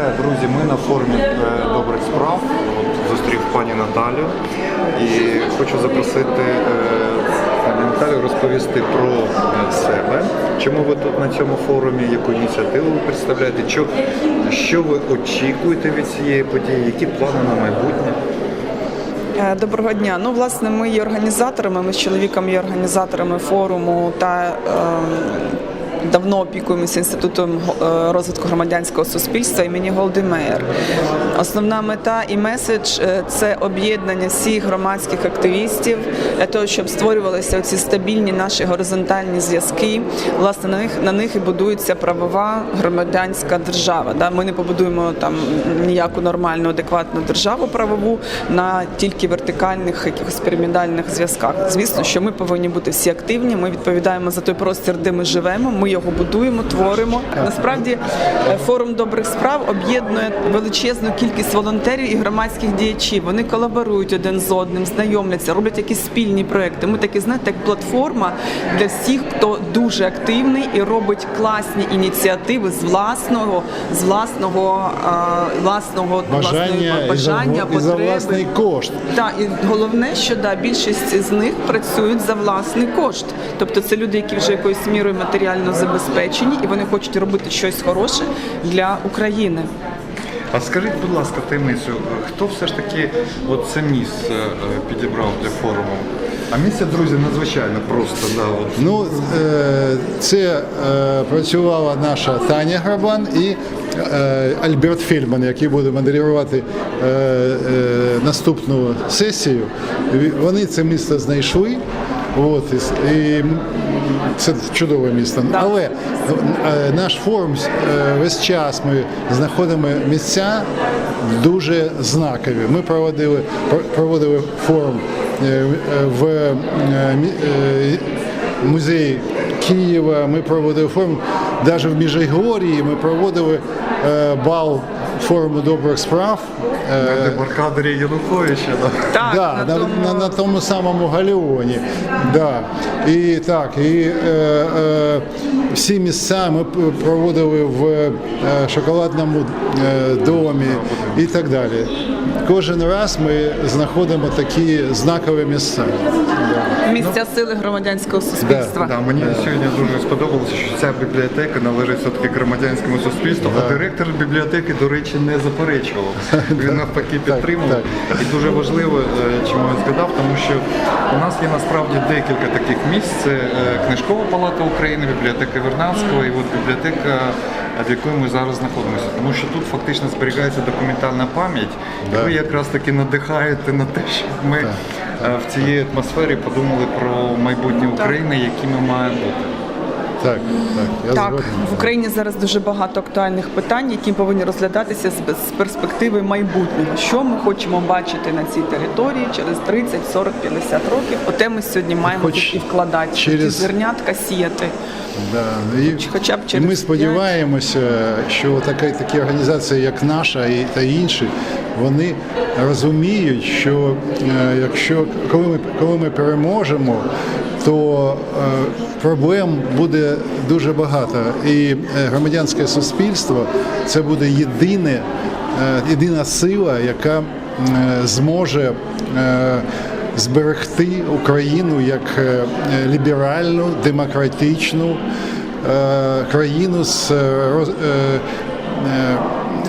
Друзі, ми на форумі е, добрих справ. От, зустрів пані Наталю і хочу запросити е, пані Наталю розповісти про е, себе. Чому ви тут на цьому форумі, яку ініціативу ви представляєте, що, що ви очікуєте від цієї події, які плани на майбутнє? Доброго дня. Ну, власне, ми є організаторами. Ми з чоловіком є організаторами форуму та е, давно опікуємося інститутом е, розвитку громадянського суспільства імені Голдемеєр. Основна мета і меседж е, це об'єднання всіх громадських активістів для того, щоб створювалися ці стабільні наші горизонтальні зв'язки. Власне, на них на них і будується правова громадянська держава. Да? Ми не побудуємо там ніяку нормальну, адекватну державу правову на тільки вертикальних якихось пірамідальних зв'язках. Звісно, що ми повинні бути всі активні. Ми відповідаємо за той простір, де ми живемо. Ми його будуємо, творимо. Насправді е, форум добрих справ об'єднує величезну кількість волонтерів і громадських діячів. Вони колаборують один з одним, знайомляться, роблять якісь спільні проекти. Ми такі знаєте, як платформа для всіх, хто дуже активний і робить класні ініціативи з власного, з власного, е, власного бажання власної і бажання, за, і за власний кошт. Так, і головне, що да, більшість з них працюють за власний кошт. Тобто це люди, які вже якоюсь мірою матеріально забезпечені, і вони хочуть робити щось хороше для України. А скажіть, будь ласка, таємницю, хто все ж таки от це місце е, підібрав для форуму? А місце, друзі, надзвичайно просто. Да, от. Ну, е, це е, працювала наша Таня Грабан і Альберт Фельдман, який буде модерувати наступну сесію. Вони це місто знайшли. От, і, і це чудове місто. Але е, наш форум е, весь час ми знаходимо місця дуже знакові. Ми проводили, про- проводили форум е, в музеї Києва. Ми проводили форум. Навіть в Міжгорії ми проводили бал форуму добрих справ. Е, Дебаркадері Януковича. Да. Так, да, на на, тому- на, на тому самому галеоні. Да. І так, і е, е, всі місця ми проводили в е, шоколадному е, домі і так далі. Кожен раз ми знаходимо такі знакові місця. Місця сили громадянського суспільства. Да, мені сьогодні дуже сподобалося, що ця бібліотека належить все-таки громадянському суспільству, а директор бібліотеки, до речі, не заперечував. Він навпаки підтримував. І дуже важливо, е, чому я згадав, тому що у нас є насправді декілька таких місць. Це е, Книжкова палата України, бібліотека Вернадського і от бібліотека, е, в якої ми зараз знаходимося. Тому що тут фактично зберігається документальна пам'ять, і ви якраз таки надихаєте на те, щоб ми в цій атмосфері подумали про майбутнє України, якими маємо бути. Так, так, я Так, згоден. в Україні зараз дуже багато актуальних питань, які повинні розглядатися з з перспективи майбутнього. Що ми хочемо бачити на цій території через 30, 40, 50 років? Оте ми сьогодні маємо Хоч тут і вкладати, через- зернятка сіяти. Да. І, Хоча б і ми сподіваємося, що така, такі організації, як наша і та інші, вони розуміють, що е, якщо коли ми коли ми переможемо, то е, проблем буде дуже багато. І е, громадянське суспільство це буде єдине, е, єдина сила, яка зможе. Зберегти Україну як ліберальну, демократичну країну з, роз-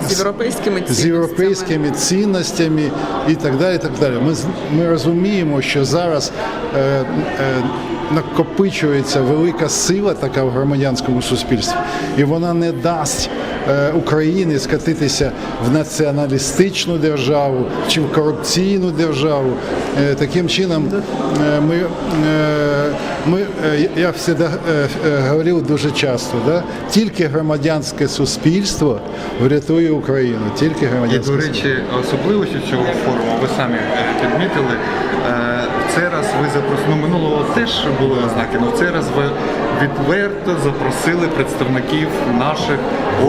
З європейськими з європейськими цінностями і так далі. Так далі. Ми, ми розуміємо, що зараз е, е, накопичується велика сила така в громадянському суспільстві, і вона не дасть е, Україні скатитися в націоналістичну державу чи в корупційну державу. Е, таким чином, е, ми, ми, я завжди говорив дуже часто, да? тільки громадянське суспільство врятує Україну. Тільки І, громадянське до речі, особливістю цього форуму, ви самі підмітили, цей раз ви запросили, ну минулого теж були ознаки, але в цей раз ви відверто запросили представників наших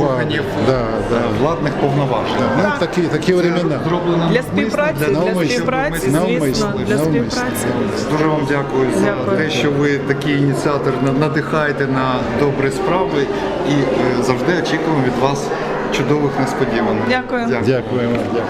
органів да, да. е, владних повноважень. Ну, такі, такі времена. Зроблено Для співпраці, для співпраці, звісно, для співпраці. Дуже вам дякую за те, що ви такий ініціатор на- надихаєте на добрі справи і е, завжди очікуємо від вас чудових несподіванок. Дякую. Дякуємо. Дякую.